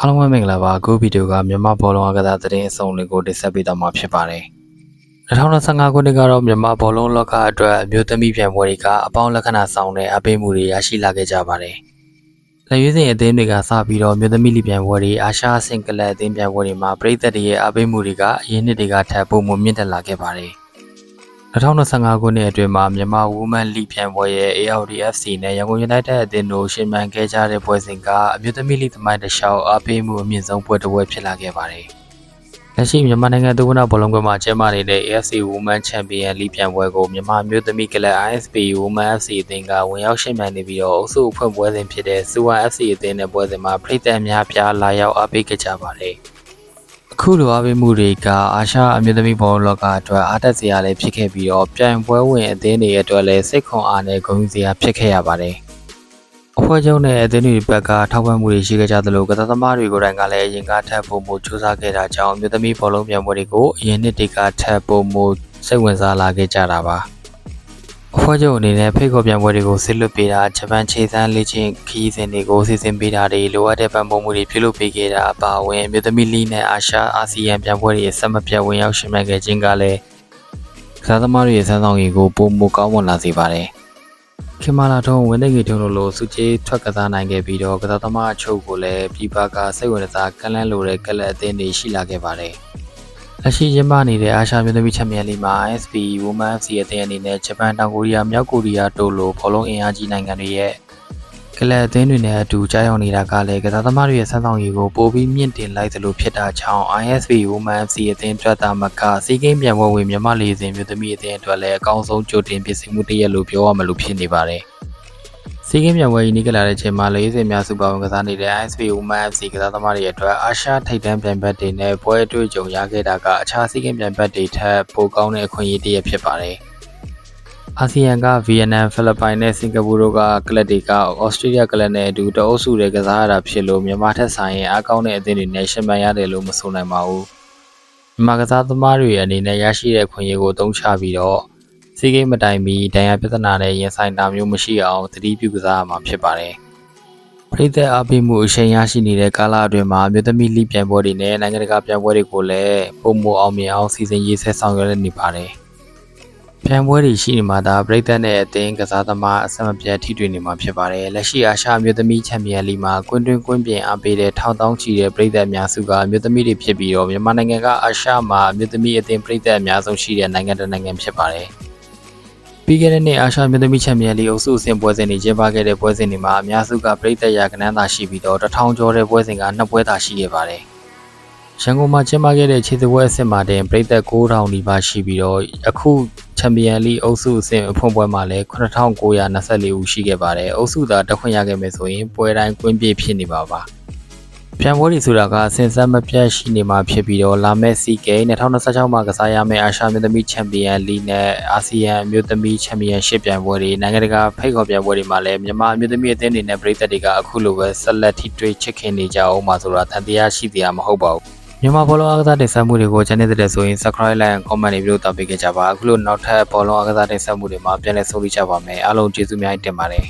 အားလုံးပဲမင်္ဂလာပါအခုဗီဒီယိုကမြန်မာဘောလုံးအကစားသတင်းအစုံတွေကိုတင်ဆက်ပေးသွားမှာဖြစ်ပါတယ်2025ခုနှစ်ကတော့မြန်မာဘောလုံးလောကအတွက်အမျိုးသမီးပြိုင်ပွဲတွေကအပေါင်းလက္ခဏာဆောင်တဲ့အပေးမှုတွေရရှိလာခဲ့ကြပါတယ်လက်ရွေးစင်အသင်းတွေကစပြီးတော့မြို့သမီးလီပြိုင်ပွဲတွေအာရှအဆင့်ကလပ်အသင်းပြိုင်ပွဲတွေမှာပြည်သက်တွေရဲ့အပေးမှုတွေကအရင်နှစ်တွေကထပ်ပုံမမြင့်တက်လာခဲ့ပါတယ် 2025ခုနှစ်အတွင်းမှာမြန်မာ Women League ပြိုင်ပွဲရဲ့ ALDFC နဲ့ရန်ကုန် United အသင်းတို့ရှင်မှန်ခဲ့ကြတဲ့ပွဲစဉ်က အမျိုးသမီးလိသမိုင်းတစ်လျှောက်အားပေးမှုအမြင့်ဆုံးပွဲတစ်ပွဲဖြစ်လာခဲ့ပါတယ်။လက်ရှိမြန်မာနိုင်ငံသုဝနာဘောလုံးကွင်းမှာကျင်းပနေတဲ့ AFC Women Champion League ပြိုင်ပွဲကိုမြန်မာမျိုးသမီးကလပ် ISP Women FC အသင်းကဝင်ရောက်ရှင်မှန်နေပြီးတော့အုပ်စုအဖွဲ့ပွဲစဉ်ဖြစ်တဲ့ Suwa FC အသင်းနဲ့ပွဲစဉ်မှာပြည်သက်အများပြားလာရောက်အားပေးခဲ့ကြပါတယ်။အ ခုလိုအားပေးမှုတွေကအာရှအမျိုးသမီးဘောလုံးလောကအတွက်အားတက်စရာလည်းဖြစ်ခဲ့ပြီးတော့ပြိုင်ပွဲဝင်အသင်းတွေအတွက်လည်းစိတ်ခွန်အားနဲ့ဂုဏ်ယူစရာဖြစ်ခဲ့ရပါတယ်။အဖွဲ့ချုပ်နဲ့အသင်းတွေဘက်ကထောက်ပံ့မှုတွေရှိခဲ့ကြသလိုကစားသမားတွေကိုယ်တိုင်ကလည်းအရင်ကထပ်ဖို့မှုစူးစမ်းခဲ့တာကြောင့်အမျိုးသမီးဘောလုံးပြိုင်ပွဲတွေကိုအရင်နှစ်တွေကထပ်ဖို့မှုစိတ်ဝင်စားလာခဲ့ကြတာပါ။ အဖွဲ့ချုပ်အနေနဲ့ဖိတ်ခေါ်ပြိုင်ပွဲတွေကိုဆစ်လွတ်ပေးတာဂျပန်ခြေစမ်းလေ့ကျင့်ခီးစဉ်တွေကိုစီစဉ်ပေးတာတွေလိုအပ်တဲ့ပံ့ပိုးမှုတွေပြုလုပ်ပေးခဲ့တာအပါအဝင်အမျိုးသမီးလိနဲ့အာရှအာဆီယံပြိုင်ပွဲတွေအဆက်မပြတ်ဝင်ရောက်ရှင်မှန်ခဲ့ခြင်းကလည်းကစားသမားတွေရဲ့စမ်းဆောင်ရည်ကိုပုံမကောင်းမွန်လာစေပါတယ်။ခင်မာလာထုံးဝင်းနေကြီးထုံးတို့လိုစုချေးထွက်ကစားနိုင်ခဲ့ပြီးတော့ကစားသမားအချို့ကိုလည်းပြည်ပကစိတ်ဝင်စားကန့်လန့်လိုတဲ့ကလပ်အသင်းတွေရှိလာခဲ့ပါတယ်။ လက်ရှိကျင်းပနေတဲ့အာရှမြို့သမီးချန်ပီယံလိမှာ ISP Women FC အသင်းအနေနဲ့ဂျပန်တောင်ကိုရီးယားမြောက်ကိုရီးယားတို့လိုဘောလုံးအင်အားကြီးနိုင်ငံတွေရဲ့ကလပ်အသင်းတွေနဲ့အတူကြားရောက်နေတာကလည်းကစားသမားတွေရဲ့စမ်းဆောင်ရည်ကိုပိုပြီးမြင့်တင်လိုက်သလိုဖြစ်တာကြောင့် ISP Women FC အသင်းအတွက်တာမကစီးကိန်းပြန်ပွဲဝင်မြန်မာလေစဉ်မြို့သမီးအသင်းအတွက်လည်းအကောင်းဆုံးကြိုတင်ပြင်ဆင်မှုတစ်ရက်လို့ပြောရမလို့ဖြစ်နေပါတယ်။ စီးကင်းပြန်ပွဲကြီးနီးကလာတဲ့ချိန်မှာလေးစင်များစုပါဝင်ကစားနေတဲ့ ISP Women FC ကစားသမားတွေအတွက်အာရှထိပ်တန်းပြိုင်ဘက်တွေနဲ့ပွဲအတွေ့အကြုံရခဲ့တာကအခြားစီးကင်းပြိုင်ဘက်တွေထက်ပိုကောင်းတဲ့အခွင့်အရေးတစ်ရပ်ဖြစ်ပါတယ်။အာဆီယံကဗီယက်နမ်ဖိလစ်ပိုင်နဲ့စင်ကာပူတို့ကကလပ်တွေကဩစတြေးလျကလပ်နဲ့အတူတအုပ်စုတွေကစားရတာဖြစ်လို့မြန်မာထက်ဆိုင်ရင်အားကောင်းတဲ့အသင်းတွေနဲ့ရှင်ပန်ရတယ်လို့မဆိုနိုင်ပါဘူး။မြန်မာကစားသမားတွေအနေနဲ့ရရှိတဲ့ခွင့်ရကိုတုံးချပြီးတော့ စီးကိန်းမတိုင်မီဒဏ်ရာပြဿနာနဲ့ရင်ဆိုင်တာမျိုးမရှိအောင်သတိပြုကစားရမှာဖြစ်ပါတယ်။ပရိသတ်အားပေးမှုအရှိန်ရရှိနေတဲ့ကာလအတွင်းမှာမြို့သမီးလိပြိုင်ပွဲတွေနဲ့နိုင်ငံတကာပြိုင်ပွဲတွေကိုလည်းပုံမအောင်မြင်အောင်စီစဉ်ရေးဆွဲဆောင်ရွက်နေပါတယ်။ပြိုင်ပွဲတွေရှိနေမှာဒါပရိသတ်နဲ့အသင်းကစားသမားအဆက်မပြတ်ထိတွေ့နေမှာဖြစ်ပါတယ်။လက်ရှိအာရှမြို့သမီးချန်ပီယံလိမှာကွင်းတွင်းကွင်းပြင်အားပေးတဲ့ထောင်တောင်းချီတဲ့ပရိသတ်အများစုကမြို့သမီးတွေဖြစ်ပြီးတော့မြန်မာနိုင်ငံကအာရှမှာမြို့သမီးအသင်းပရိသတ်အများဆုံးရှိတဲ့နိုင်ငံတစ်နိုင်ငံဖြစ်ပါတယ်။ ပြီးခဲ့တဲ့နှစ်အာရှမြို့သမီးချန်ပီယံလိအုပ်စုအဆင့်ပွဲစဉ်တွေကျင်းပခဲ့တဲ့ပွဲစဉ်တွေမှာအများစုကပြည်သက်ရာကနန်းသာရှိပြီးတော့တထောင်ကျော်တဲ့ပွဲစဉ်ကနှစ်ပွဲသာရှိခဲ့ပါတယ်။ရန်ကုန်မှာကျင်းပခဲ့တဲ့ခြေစပွဲအဆင့်မှာတင်ပြည်သက်9000နီးပါးရှိပြီးတော့အခုချန်ပီယံလိအုပ်စုအဆင့်အဖွင့်ပွဲမှာလည်း9924ဦးရှိခဲ့ပါတယ်။အုပ်စုသာတက်ခွင့်ရခဲ့မယ်ဆိုရင်ပွဲတိုင်းကွင်းပြည့်ဖြစ်နေပါပါ။ ပြန်ပွဲတွေဆိုတာကစင်စက်မပြတ်ရှိနေမှာဖြစ်ပြီးတော့လာမယ့်စီဂိမ်း2026မှာကစားရမယ့်အာရှမြို့သမီးချန်ပီယံလိနဲ့အာဆီယံမြို့သမီးချန်ပီယံရှစ်ပြိုင်ပွဲတွေနိုင်ငံတကာဖိတ်ခေါ်ပြိုင်ပွဲတွေမှာလည်းမြန်မာမြို့သမီးအသင်းတွေနဲ့ပြည်သက်တွေကအခုလိုပဲဆက်လက်ထိတွေ့ချစ်ခင်နေကြအောင်မှာဆိုတာတန်တရားရှိတရားမဟုတ်ပါဘူးမြန်မာဘောလုံးအားကစားတင်ဆက်မှုတွေကိုချန်နေတဲ့ဆိုရင် subscribe like and comment တွေပြုလုပ်တာပေးခဲ့ကြပါအခုလိုနောက်ထပ်ဘောလုံးအားကစားတင်ဆက်မှုတွေမှာပြန်လည်ဆုံဖြတ်ကြပါမယ်အားလုံးကျေးဇူးများတင်ပါတယ်